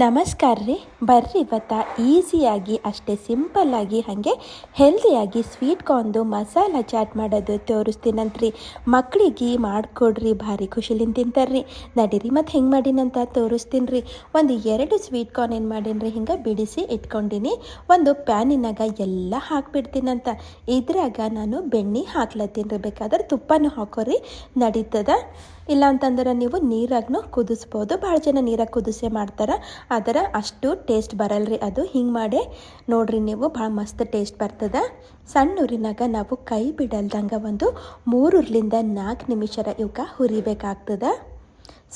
ನಮಸ್ಕಾರ ರೀ. ಬರ್ರಿ ಇವತ್ತು ಈಸಿಯಾಗಿ ಅಷ್ಟೇ ಸಿಂಪಲ್ಲಾಗಿ ಹಾಗೆ ಹೆಲ್ದಿಯಾಗಿ ಸ್ವೀಟ್ ಕಾರ್ನ್ದು ಮಸಾಲ ಚಾಟ್ ಮಾಡೋದು ತೋರಿಸ್ತೀನಂತ್ರಿ. ಮಕ್ಕಳಿಗೆ ಮಾಡಿಕೊಡ್ರಿ, ಭಾರಿ ಖುಷಿಲಿಂದ ತಿಂತಾರ್ರಿ. ನಡೀರಿ ಮತ್ತು ಹೆಂಗೆ ಮಾಡೀನಂತ ತೋರಿಸ್ತೀನಿ ರೀ ಒಂದು ಎರಡು ಸ್ವೀಟ್ ಕಾರ್ನ್ ಏನು ಮಾಡೀನಿ ಹಿಂಗೆ ಬಿಡಿಸಿ ಇಟ್ಕೊಂಡಿನಿ. ಒಂದು ಪ್ಯಾನಿನಾಗ ಎಲ್ಲ ಹಾಕ್ಬಿಡ್ತೀನಂತ. ಇದ್ರಾಗ ನಾನು ಬೆಣ್ಣೆ ಹಾಕ್ಲತ್ತೀನಿ ರೀ ಬೇಕಾದ್ರೆ ತುಪ್ಪನೂ ಹಾಕೋರಿ. ನಡೀತದ? ಇಲ್ಲ ಅಂತಂದ್ರೆ ನೀವು ನೀರಾಗೂ ಕುದಿಸ್ಬೋದು. ಭಾಳ ಜನ ನೀರಾಗ ಕುದಿಸೇ ಮಾಡ್ತಾರೆ. ಆದರೆ ಅಷ್ಟು ಟೇಸ್ಟ್ ಬರಲ್ರಿ ಅದು. ಹಿಂಗೆ ಮಾಡಿ ನೋಡ್ರಿ ನೀವು, ಭಾಳ ಮಸ್ತ್ ಟೇಸ್ಟ್ ಬರ್ತದೆ. ಸಣ್ಣ ಊರಿನಾಗ ನಾವು ಕೈ ಬಿಡಲ್ದಂಗೆ ಒಂದು ಮೂರರಿಂದ ನಾಲ್ಕು ನಿಮಿಷರ ಇವಕ್ಕೆ ಹುರಿಬೇಕಾಗ್ತದೆ.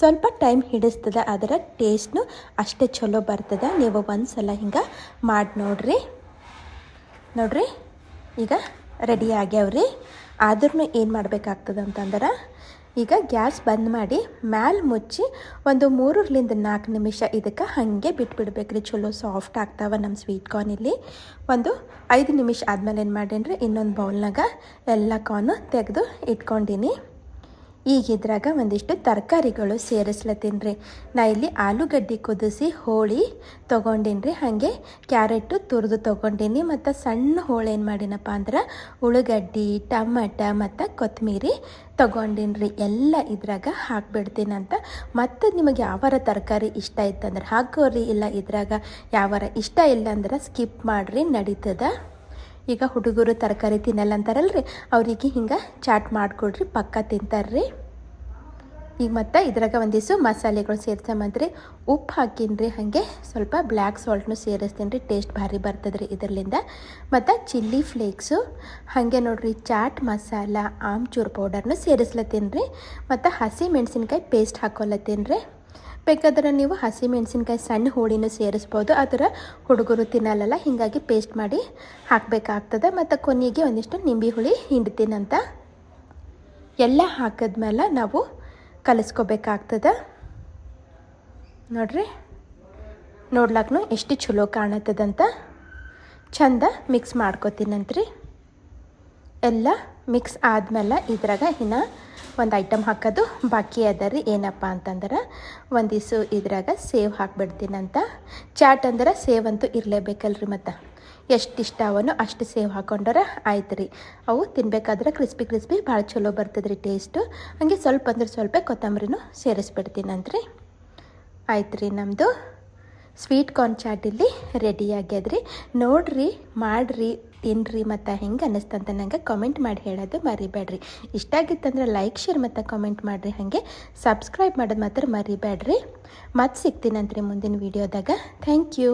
ಸ್ವಲ್ಪ ಟೈಮ್ ಹಿಡಿಸ್ತದ ಅದರ ಟೇಸ್ಟ್ನು ಅಷ್ಟೇ ಚಲೋ ಬರ್ತದೆ. ನೀವು ಒಂದು ಸಲ ಹಿಂಗೆ ಮಾಡಿ ನೋಡ್ರಿ. ನೋಡ್ರಿ, ಈಗ ರೆಡಿ ಆಗ್ಯಾವ್ರಿ. ಆದ್ರೂ ಏನು ಮಾಡಬೇಕಾಗ್ತದೆ ಅಂತಂದ್ರೆ ಈಗ ಗ್ಯಾಸ್ ಬಂದ್ ಮಾಡಿ ಮ್ಯಾಲೆ ಮುಚ್ಚಿ ಒಂದು ಮೂರರಿಂದ ನಾಲ್ಕು ನಿಮಿಷ ಇದಕ್ಕೆ ಹಾಗೆ ಬಿಟ್ಬಿಡ್ಬೇಕ್ರಿ ಚಲೋ ಸಾಫ್ಟ್ ಆಗ್ತಾವ ನಮ್ಮ ಸ್ವೀಟ್ ಕಾರ್ನ್ ಇಲ್ಲಿ. ಒಂದು ಐದು ನಿಮಿಷ ಆದಮೇಲೆ ಏನು ಮಾಡೇನ್ರಿ? ಇನ್ನೊಂದು ಬೌಲ್ನಾಗ ಎಲ್ಲ ಕಾರ್ನು ತೆಗೆದು ಇಟ್ಕೊಂಡೀನಿ. ಈಗ ಇದ್ರಾಗ ಒಂದಿಷ್ಟು ತರಕಾರಿಗಳು ಸೇರಿಸ್ಲತ್ತೀನಿ ರೀ ನಾ ಇಲ್ಲಿ ಆಲೂಗಡ್ಡೆ ಕುದಿಸಿ ಹೋಳಿ ತೊಗೊಂಡೀನಿ ರೀ ಹಾಗೆ ಕ್ಯಾರೆಟು ತುರಿದು ತೊಗೊಂಡೀನಿ, ಮತ್ತು ಸಣ್ಣ ಹೋಳು ಏನು ಮಾಡಿನಪ್ಪ ಅಂದ್ರೆ ಉಳ್ಳಾಗಡ್ಡಿ ಟಮಟ ಮತ್ತು ಕೊತ್ತಂಬರಿ ತೊಗೊಂಡೀನಿ ರೀ ಎಲ್ಲ ಇದ್ರಾಗ ಹಾಕ್ಬಿಡ್ತೀನಂತ. ಮತ್ತು ನಿಮಗೆ ಯಾವಾರ ತರಕಾರಿ ಇಷ್ಟ ಇತ್ತಂದ್ರೆ ಹಾಕೋರಿ, ಇಲ್ಲ ಇದ್ರಾಗ ಯಾವಾರ ಇಷ್ಟ ಇಲ್ಲ ಅಂದ್ರೆ ಸ್ಕಿಪ್ ಮಾಡಿರಿ, ನಡೀತದ. ಈಗ ಹುಡುಗರು ತರಕಾರಿ ತಿನ್ನಲ್ಲ ಅಂತಾರಲ್ರಿ? ಅವ್ರಿಗೆ ಹಿಂಗೆ ಚಾಟ್ ಮಾಡಿಕೊಡ್ರಿ, ಪಕ್ಕ ತಿಂತಾರ್ರಿ. ಈಗ ಮತ್ತು ಇದ್ರಾಗ ಒಂದಿಷ್ಟು ಮಸಾಲೆಗಳು ಸೇರ್ಸಮಂತ್ರಿ. ಉಪ್ಪು ಹಾಕಿನ್ರಿ ಹಾಗೆ, ಸ್ವಲ್ಪ ಬ್ಲ್ಯಾಕ್ ಸಾಲ್ಟ್ನು ಸೇರಿಸ್ತೀನಿ ರೀ ಟೇಸ್ಟ್ ಭಾರಿ ಬರ್ತದ್ರಿ ರೀ ಇದರಿಂದ ಮತ್ತು ಚಿಲ್ಲಿ ಫ್ಲೇಕ್ಸು ಹಾಗೆ ನೋಡಿರಿ ಚಾಟ್ ಮಸಾಲ, ಆಮ್ಚೂರ್ ಪೌಡರ್ನು ಸೇರಿಸ್ಲತ್ತೀನಿ ರೀ ಮತ್ತು ಹಸಿ ಮೆಣಸಿನ್ಕಾಯಿ ಪೇಸ್ಟ್ ಹಾಕೊಲತ್ತೀನಿ ರೀ ಬೇಕಾದ್ರೆ ನೀವು ಹಸಿ ಮೆಣಸಿನ್ಕಾಯಿ ಸಣ್ಣ ಹೋಳಿನೂ ಸೇರಿಸ್ಬೋದು. ಅದರ ಹುಡುಗರು ತಿನ್ನಲ್ಲ ಹೀಗಾಗಿ ಪೇಸ್ಟ್ ಮಾಡಿ ಹಾಕಬೇಕಾಗ್ತದೆ. ಮತ್ತು ಕೊನೆಗೆ ಒಂದಿಷ್ಟು ನಿಂಬೆ ಹುಳಿ ಹಿಂಡ್ತೀನಂತ ಎಲ್ಲ ಹಾಕಿದ್ಮೇಲೆ ನಾವು ಕಲಿಸ್ಕೋಬೇಕಾಗ್ತದೆ. ನೋಡ್ರಿ, ನೋಡ್ಲಾಕ್ನು ಎಷ್ಟು ಚಲೋ ಕಾಣತ್ತದಂತ. ಚಂದ ಮಿಕ್ಸ್ ಮಾಡ್ಕೋತೀನಂತ್ರಿ. ಎಲ್ಲ ಮಿಕ್ಸ್ ಆದ್ಮೇಲೆ ಇದ್ರಾಗ ಇನ್ನು ಒಂದು ಐಟಮ್ ಹಾಕೋದು. ಬಾಕಿ ಅದ ರೀ ಏನಪ್ಪ ಅಂತಂದ್ರೆ ಒಂದಿಸು ಇದ್ರಾಗ ಸೇವ್ ಹಾಕ್ಬಿಡ್ತೀನಂತ ಚಾಟ್ ಅಂದ್ರೆ ಸೇವ್ ಅಂತೂ ಇರಲೇಬೇಕಲ್ರಿ ಮತ್ತು. ಎಷ್ಟು ಇಷ್ಟ ಅವನು ಅಷ್ಟು ಸೇವ್ ಹಾಕೊಂಡ್ರೆ ಆಯ್ತು ರೀ. ಅವು ತಿನ್ಬೇಕಾದ್ರೆ ಕ್ರಿಸ್ಪಿ ಕ್ರಿಸ್ಪಿ ಭಾಳ ಚಲೋ ಬರ್ತದೆ ರೀ ಟೇಸ್ಟು. ಹಾಗೆ ಸ್ವಲ್ಪ ಅಂದ್ರೆ ಸ್ವಲ್ಪ ಕೊತ್ತಂಬರಿನೂ ಸೇರಿಸ್ಬಿಡ್ತೀನಂತ್ರಿ. ಆಯ್ತು ರೀ ನಮ್ಮದು ಸ್ವೀಟ್ ಕಾರ್ನ್ ಚಾಟ್ ಇಲ್ಲಿ ರೆಡಿ ಆಗ್ಯದ್ರಿ. ನೋಡ್ರಿ, ಮಾಡಿರಿ, ತಿನ್ರಿ ಮತ್ತು ಹೆಂಗೆ ಅನ್ನಿಸ್ತಂತ ನಂಗೆ ಕಮೆಂಟ್ ಮಾಡಿ ಹೇಳೋದು ಮರಿಬೇಡ್ರಿ. ಇಷ್ಟ ಆಗಿತ್ತಂದ್ರೆ ಲೈಕ್ ಶೇರ್ ಮತ್ತು ಕಮೆಂಟ್ ಮಾಡಿರಿ ಹಾಗೆ. ಸಬ್ಸ್ಕ್ರೈಬ್ ಮಾಡೋದು ಮಾತ್ರ ಮರಿಬೇಡ್ರಿ. ಮತ್ತೆ ಸಿಗ್ತೀನಂತ್ರಿ ಮುಂದಿನ ವೀಡಿಯೋದಾಗ ಥ್ಯಾಂಕ್ ಯು